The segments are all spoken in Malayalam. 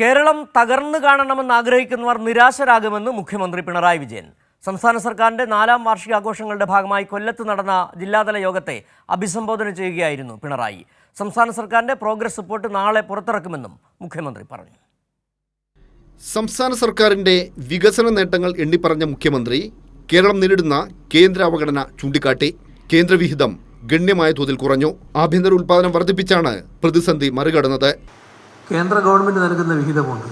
കേരളം തകർന്നു കാണണമെന്ന് ആഗ്രഹിക്കുന്നവർ നിരാശരാകുമെന്ന് മുഖ്യമന്ത്രി പിണറായി വിജയൻ. സംസ്ഥാന സർക്കാരിന്റെ നാലാം വാർഷികാഘോഷങ്ങളുടെ ഭാഗമായി കൊല്ലത്ത് നടന്ന ജില്ലാതല യോഗത്തെ അഭിസംബോധന ചെയ്യുകയായിരുന്നു പിണറായി. സംസ്ഥാന സർക്കാരിന്റെ പ്രോഗ്രസ് റിപ്പോർട്ട് നാളെ പുറത്തിറക്കുമെന്നും മുഖ്യമന്ത്രി പറഞ്ഞു. സംസ്ഥാന സർക്കാരിന്റെ വികസന നേട്ടങ്ങൾ എണ്ണിപ്പറഞ്ഞ മുഖ്യമന്ത്രി കേരളം നേരിടുന്ന കേന്ദ്ര അവഗണന ചൂണ്ടിക്കാട്ടി കേന്ദ്രവിഹിതം ഗണ്യമായ തോതിൽ കുറഞ്ഞു. ആഭ്യന്തര ഉൽപ്പാദനം വർദ്ധിപ്പിച്ചാണ് പ്രതിസന്ധി മറികടന്നത്. കേന്ദ്ര ഗവൺമെന്റ് നൽകുന്ന വിഹിതമുണ്ട്.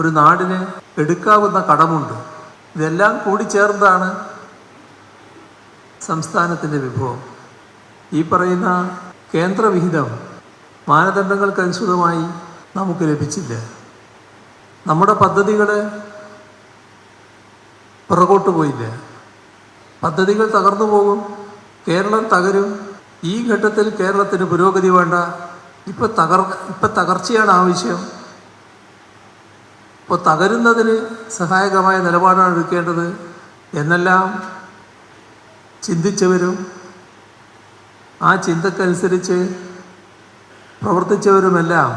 ഒരു നാടിന് എടുക്കാവുന്ന കടമുണ്ട്. ഇതെല്ലാം കൂടി ചേർന്നതാണ് സംസ്ഥാനത്തിന്റെ വിഭവം. ഈ പറയുന്ന കേന്ദ്ര വിഹിതം മാനദണ്ഡങ്ങൾക്കനുസൃതമായി നമുക്ക് ലഭിച്ചില്ല. നമ്മുടെ പദ്ധതികൾ പുറകോട്ട് പോയില്ല. പദ്ധതികൾ തകർന്നു പോകും. കേരളം തകരും. ഈ ഘട്ടത്തിൽ കേരളത്തിന് പുരോഗതി വേണ്ട ഇപ്പം തകർ ഇപ്പം തകർച്ചയാണ് ആവശ്യം ഇപ്പോൾ തകരുന്നതിന് സഹായകമായ നിലപാടാണ് എടുക്കേണ്ടത് എന്നെല്ലാം ചിന്തിച്ചവരും ആ ചിന്തക്കനുസരിച്ച് പ്രവർത്തിച്ചവരുമെല്ലാം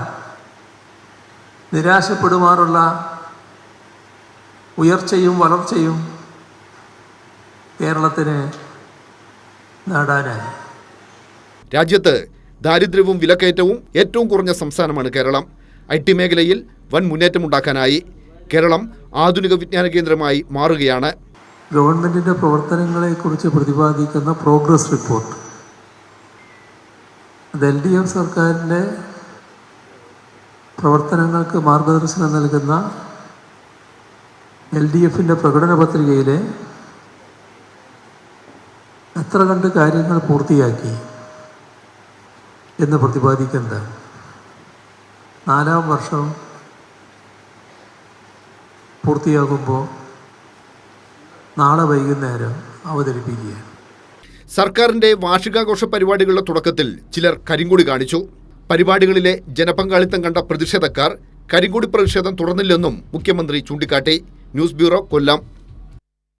നിരാശപ്പെടുമാറുള്ള ഉയർച്ചയും വളർച്ചയും കേരളത്തിന് നേടാനായി. രാജ്യത്ത് ദാരിദ്ര്യവും വിലക്കയറ്റവും ഏറ്റവും കുറഞ്ഞ സംസ്ഥാനമാണ് കേരളം. ഐ ടി മേഖലയിൽ വൻ മുന്നേറ്റമുണ്ടാക്കാനായി കേരളം ആധുനിക വിജ്ഞാന കേന്ദ്രമായി മാറുകയാണ്. ഗവൺമെന്റിന്റെ പ്രവർത്തനങ്ങളെക്കുറിച്ച് പ്രതിപാദിക്കുന്ന progress report. L D F സർക്കാരിന്റെ പ്രവർത്തനങ്ങൾക്ക് മാർഗദർശനം നൽകുന്ന എൽ ഡി എഫിന്റെ പ്രകടന പത്രികയിലെ എത്ര കണ്ട് കാര്യങ്ങൾ പൂർത്തിയാക്കി എന്ന് പ്രതിപാദിക്കുന്നത്. നാലാം വർഷം പൂർത്തിയാകുമ്പോൾ നാളെ വൈകുന്നേരം അവതരിപ്പിക്കുകയാണ്. സർക്കാരിന്റെ വാർഷികാഘോഷ പരിപാടികളുടെ തുടക്കത്തിൽ ചിലർ കരിങ്കൊടി കാണിച്ചു. പരിപാടികളിലെ ജനപങ്കാളിത്തം കണ്ട പ്രതിഷേധക്കാർ കരിങ്കൊടി പ്രതിഷേധം തുടർന്നില്ലെന്നും മുഖ്യമന്ത്രി ചൂണ്ടിക്കാട്ടി. News bureau Kollam.